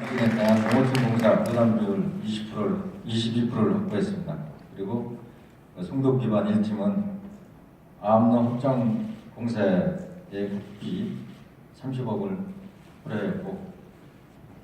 에 대한 농어촌공사 부담비율 20%를 22%를 확보했습니다. 그리고 그 송도 기반 1팀은 암로 확장 공사의 국비 30억을 풀어했고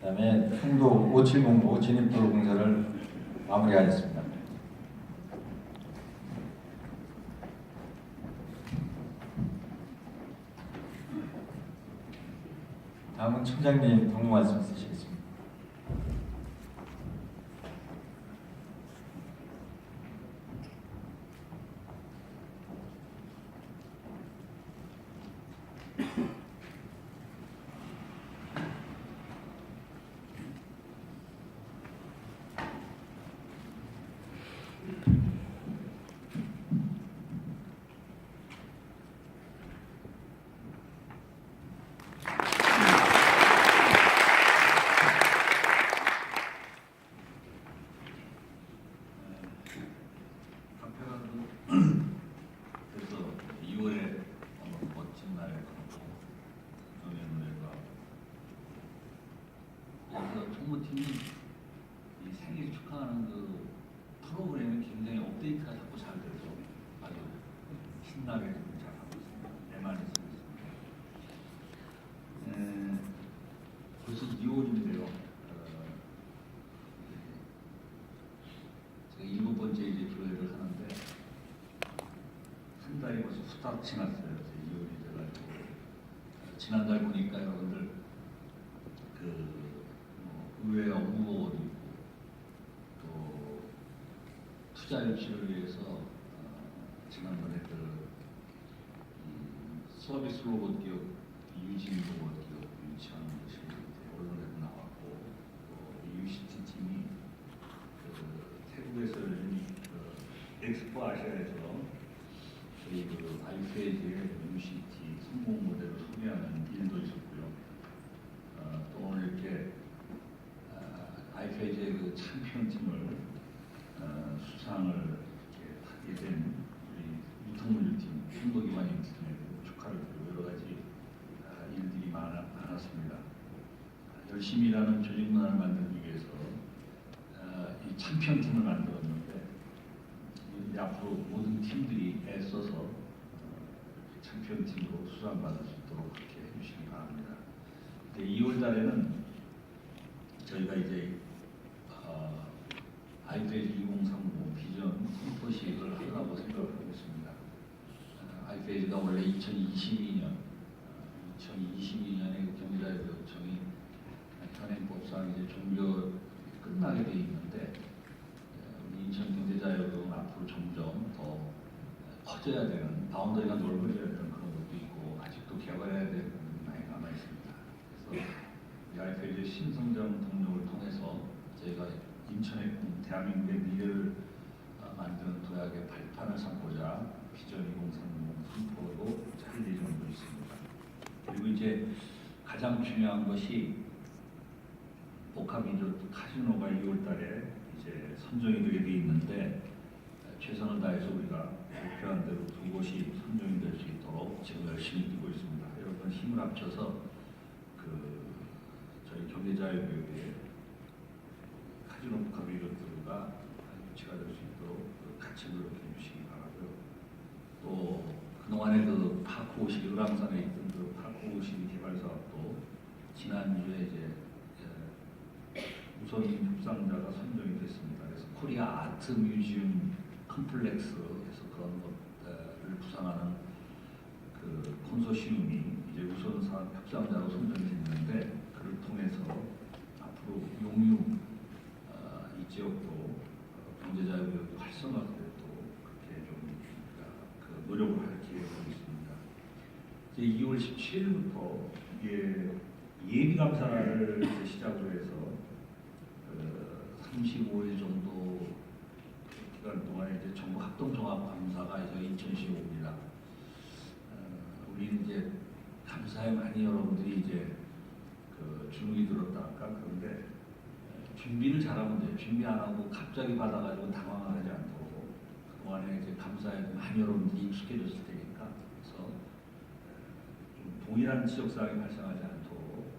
그다음에 송도 5709 진입도로 공사를 마무리하였습니다. 다음은 총장님 동무 말씀 있으시겠습니다. 카페라도 그래서 2월에 아마 멋진 날에 가고 노래 노래가 그래서 총무팀이 이 생일 축하하는 그 프로그램이 굉장히 업데이트가 자꾸 잘 되죠. 아주 신나게 좀 잘하고 있습니다. 애만이 쓰고 있습니다. 에, 벌써 2월인데요. 어, 제가 일곱 번째 이제 교회를 하는데 한 달이 벌써 후 딱 지났어요. 2월이 돼가지고 지난달 보니까 여러분들 그뭐 의회 업무보고도 있고 또 투자 유치를 위해서 어, 지난번에 그 음, 서비스 로봇 기업 유진 로봇 기업 유치하는 것이 언론에도 나왔고 또 UCT 팀이 그 태국에서 열린 그 엑스포 아시아에서 저희 그 아이페이지의 UCT 성공 모델을 소개하는 일도 있었고요. 어, 또 오늘 이렇게 아, 아이페이지의 그 챔피언 팀을 어, 수상을 이렇게 하게 된 우리 유통물류팀, 중도기관인 팀에 축하를 드리고 여러 가지 아, 일들이 많아, 많았습니다. 아, 열심히 일하는 조직 문화를 만들기 위해서 어, 이 챔피언 팀을 만들었는데 앞으로 모든 팀들이 애써서 어, 챔피언 팀으로 수상받을 수 있도록 그렇게 해주시기 바랍니다. 2월 달에는 저희가 이제 어, 아이페이지 2030 비전 선포식을 하려고 생각을 하고 있습니다. 어, 아이페이지가 원래 2022년 2022년에 경제자유교육청이 현행법상 이제 종료 끝나게 돼 있는데 어, 우리 인천 경제자유교육은 앞으로 점점 더 커져야 되는 바운더리가 넓어져야 되는 그런 것도 있고 아직도 개발해야 되는 부분이 많이 남아 있습니다. 그래서 이 아이페이지 신성장 동력을 통해서 저희가 인천의 꿈, 대한민국의 미래를 어, 만드는 도약의 발판을 삼고자 비전 2030 선포로 할 예정도 있습니다. 그리고 이제 가장 중요한 것이 복합인조 카지노가 2월달에 이제 선정이 되게 돼 있는데 어, 최선을 다해서 우리가 목표한 대로 두 곳이 선정이 될 수 있도록 지금 열심히 뛰고 있습니다. 여러분 힘을 합쳐서 그 저희 경제자유교육의 카지노 리조트가 유치가 될 수 있도록 그 같이 노력해 주시기 바라고요. 또 그동안에 그 파크호시 을왕산에 있던 그 파크호시 개발 사업도 지난주에 이제 에, 우선 협상자가 선정이 됐습니다. 그래서 코리아 아트 뮤지엄 컴플렉스 그런 것들을 구상하는 그 콘소시움이 이제 우선 사업 협상자로 선정이 됐는데 그를 통해서 앞으로 용유 어, 이 지역도 어, 경제자유교육 활성화되도록 그렇게 좀 우리가 그 노력을 할 계획하고 있습니다. 이제 2월 17일부터 이게 예비 감사를 이제 시작으로 해서 가사에 많이 여러분들이 이제 그 주눅이 들었다 할까 그런데 준비를 잘하면 돼요. 준비 안 하고 갑자기 받아가지고 당황하지 않도록 그동안에 이제 감사에 많이 여러분들이 익숙해졌을 테니까 그래서 좀 동일한 지적사항이 발생하지 않도록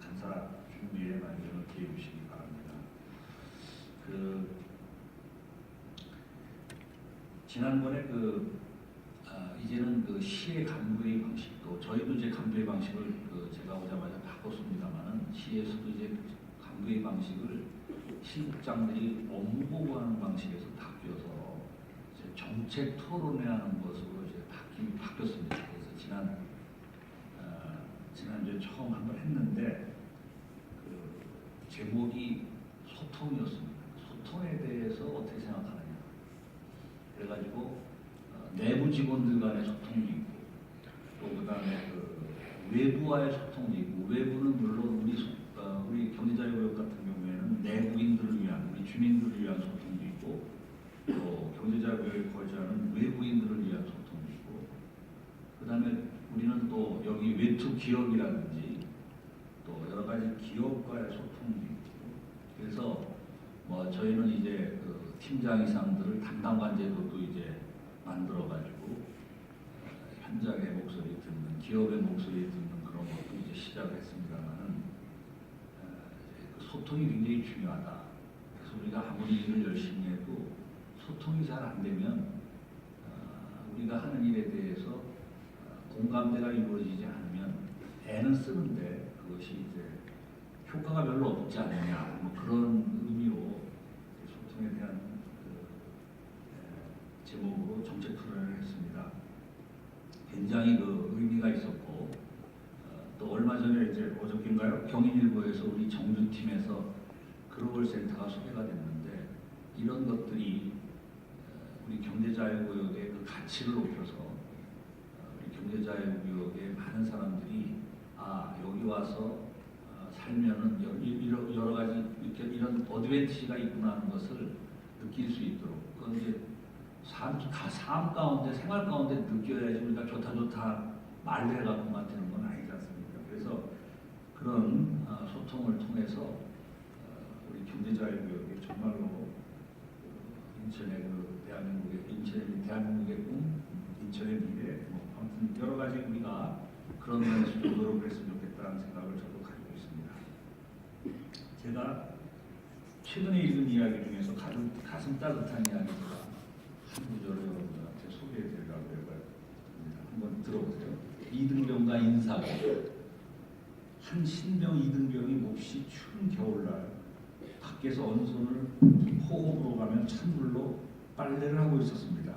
감사 준비에 많이 좀 기회 주시기 바랍니다. 그 지난번에 그 이제는 그 시의 간부의 방식도 저희도 이제 간부의 방식을 그 제가 오자마자 바꿨습니다만은 시에서도 이제 간부의 방식을 실장들이 업무 보고하는 방식에서 바뀌어서 이제 정책 토론회 하는 것으로 이제 바뀌 바뀌었습니다. 그래서 지난 아, 지난주에 처음 한 번 했는데 그 제목이 소통이었습니다. 소통에 대해서 어떻게 생각하느냐. 그래가지고 어, 내부 직원들 간의 소통도 있고 또 그다음에 그 외부와의 소통도 있고 외부는 물론 우리 소- 어, 우리 경제자유구역 같은 경우에는 내부인들을 위한 우리 주민들을 위한 소통도 있고 또 경제자유구역에 거주하는 외부인들을 위한 소통도 있고 그다음에 우리는 또 여기 외투 기업이라든지 또 여러 가지 기업과의 소통도 있고 그래서 뭐 저희는 이제 그 팀장 이상들을 담당관 제도도 이제 만들어 가지고 현장의 목소리 듣는 기업의 목소리 듣는 그런 것도 이제 시작을 했습니다만은 어, 소통이 굉장히 중요하다. 그래서 우리가 아무리 일을 열심히 해도 소통이 잘 안 되면 어, 우리가 하는 일에 대해서 어, 공감대가 이루어지지 않으면 애는 쓰는데 그것이 이제 효과가 별로 없지 않느냐 뭐 그런 의미로 소통에 대한 그 에, 제목으로 정책 토론을 했습니다. 굉장히 그 의미가 있었고 어, 또 얼마 전에 이제 어저께인가요? 경인일보에서 우리 정주팀에서 글로벌 센터가 소개가 됐는데 이런 것들이 어, 우리 경제자유구역의 그 가치를 높여서 어, 우리 경제자유구역의 많은 사람들이 아 여기 와서 어, 살면은 여- 이- 이러- 여러 가지 이런 어드밴티지가 있구나 하는 것을 느낄 수 있도록. 그건 이제 삶, 가- 삶 가운데 생활 가운데 느껴야지 우리가 좋다 좋다 말을 해갖고만 되는 건 아니지 않습니까? 그래서 그런 어, 소통을 통해서 어, 우리 경제자유구역이 정말로 그 인천의 그 대한민국의 인천의 대한민국의 꿈, 인천의 미래, 뭐 아무튼 여러 가지 우리가 그런 면에서 좀 노력을 했으면 좋겠다는 생각을 저도 가지고 있습니다. 제가 최근에 읽은 이야기 중에서 가슴, 가슴 따뜻한 이야기 제가 한 구절을 여러분들한테 소개해 드리려고 해요. 한번 들어보세요. 이등병과 인사가 한 신병 이등병이 몹시 추운 겨울날 밖에서 언손을 호흡으로 가면 찬물로 빨래를 하고 있었습니다.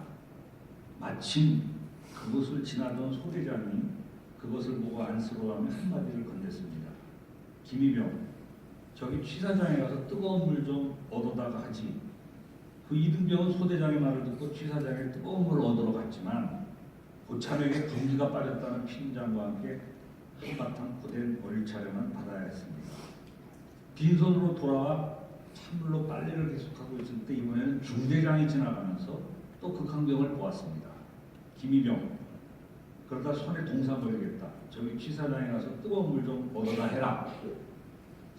마침 그곳을 지나던 소대장이 그것을 보고 안쓰러워하며 한마디를 건넸습니다. 김이병, 저기 취사장에 가서 뜨거운 물 좀 얻어다가 하지. 그 이등병은 소대장의 말을 듣고 취사장에 뜨거운 물 얻으러 갔지만 고참에게 분기가 빠졌다는 피임장과 함께 한바탕 고된 머리차례만 받아야 했습니다. 빈손으로 돌아와 찬물로 빨래를 계속하고 있을 때 이번에는 중대장이 지나가면서 또 극한병을 보았습니다. 김이병 그러다 손에 동사 걸리겠다. 저기 취사장에 가서 뜨거운 물 좀 얻어다 해라.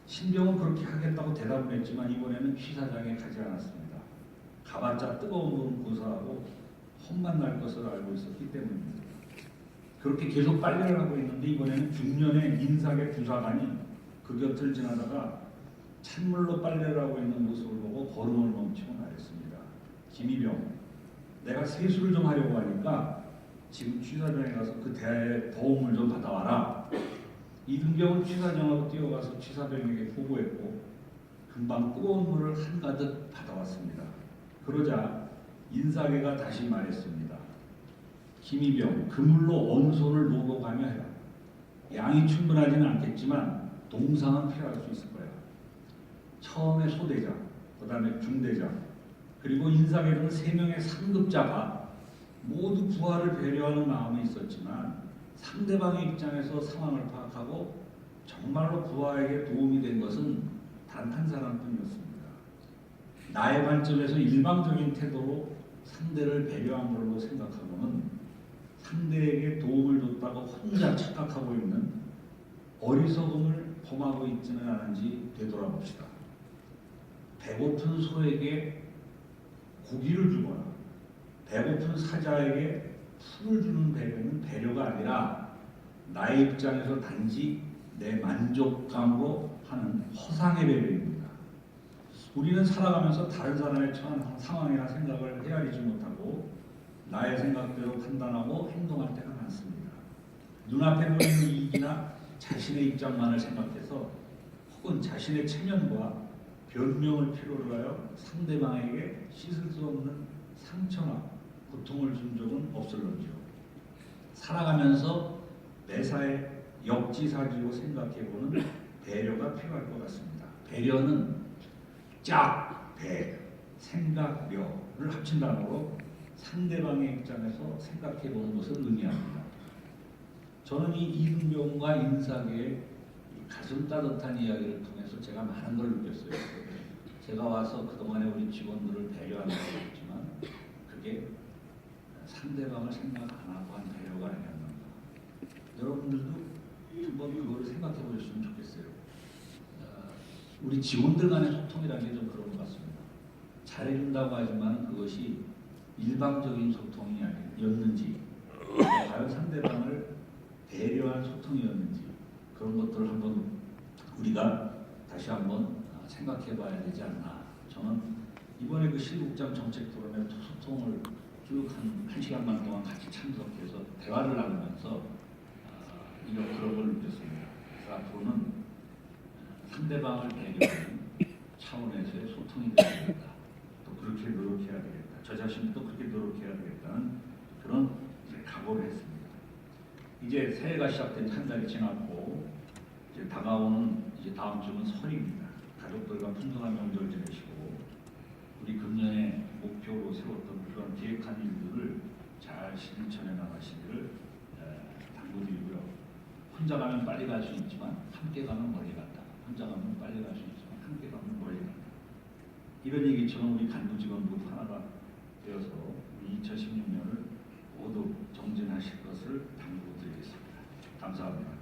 신병은 그렇게 하겠다고 대답을 했지만 이번에는 취사장에 가지 않았습니다. 가봤자 뜨거운 물은 고사하고 험만 날 것을 알고 있었기 때문입니다. 그렇게 계속 빨래를 하고 있는데 이번에는 중년의 인사계 부사관이 그 곁을 지나다가 찬물로 빨래를 하고 있는 모습을 보고 걸음을 멈추고 말했습니다. 김이병, 내가 세수를 좀 하려고 하니까 지금 취사장에 가서 그 대야에 도움을 좀 받아와라. 이등병은 취사장으로 뛰어가서 취사병에게 보고했고 금방 뜨거운 물을 한가득 받아왔습니다. 그러자 인사계가 다시 말했습니다. 김이병, 그물로 온손을 녹여가며 해라. 양이 충분하지는 않겠지만 동상은 필요할 수 있을 거야. 처음에 소대장, 그 다음에 중대장, 그리고 인사계는 세 명의 상급자가 모두 부하를 배려하는 마음이 있었지만 상대방의 입장에서 상황을 파악하고 정말로 부하에게 도움이 된 것은 단 한 사람뿐이었습니다. 나의 관점에서 일방적인 태도로 상대를 배려한 걸로 생각하고는 상대에게 도움을 줬다고 혼자 착각하고 있는 어리석음을 범하고 있지는 않은지 되돌아봅시다. 배고픈 소에게 고기를 주거나 배고픈 사자에게 풀을 주는 배려는 배려가 아니라 나의 입장에서 단지 내 만족감으로 하는 허상의 배려입니다. 우리는 살아가면서 다른 사람의 처한 상황이나 생각을 헤아리지 못하고 나의 생각대로 판단하고 행동할 때가 많습니다. 눈앞에 보이는 이익이나 자신의 입장만을 생각해서 혹은 자신의 체면과 변명을 필요로 하여 상대방에게 씻을 수 없는 상처나 고통을 준 적은 없을런지요. 살아가면서 매사에 역지사지로 생각해보는 배려가 필요할 것 같습니다. 배려는 짝, 배, 생각, 려를 합친 단어로 상대방의 입장에서 생각해 보는 것을 의미합니다. 저는 이 이등병과 인사계의 이 가슴 따뜻한 이야기를 통해서 제가 많은 걸 느꼈어요. 제가 와서 그동안에 우리 직원들을 배려한다고 했지만 그게 상대방을 생각 안 하고 한 배려가 아니었나. 여러분들도 한번 그거를 생각해 보셨으면 좋겠어요. 어, 우리 직원들 간의 소통이라는 게 좀 그런 것 같습니다. 잘해준다고 하지만 그것이 일방적인 소통이 아니었는지 과연 상대방을 배려한 소통이었는지 그런 것들을 한번 우리가 다시 한번 생각해 봐야 되지 않나. 저는 이번에 그 실국장 정책 포럼에 소통을 쭉한 한 시간만 동안 같이 참석해서 대화를 나누면서 아, 이런 그런 걸 느꼈습니다. 그래서 앞으로는 상대방을 배려하는 차원에서의 소통이 되어야 되겠다. 또 그렇게 노력해야 되겠다. 저 자신도 그렇게 노력해야 되겠다는 그런 각오를 했습니다. 이제 새해가 시작된 한 달이 지났고 이제 다가오는 이제 다음 주는 설입니다. 가족들과 풍성한 명절 지내시고 우리 금년에 목표로 세웠던 그런 계획한 일들을 잘 실천해 나가시기를 에, 당부드리고요. 혼자 가면 빨리 갈 수 있지만 함께 가면 멀리 간다. 혼자 가면 빨리 갈 수 있지만 함께 가면 멀리 간다. 이런 얘기처럼 우리 간부 직원 모두 하나가 되어서 2016년을 모두 정진하실 것을 당부드리겠습니다. 감사합니다.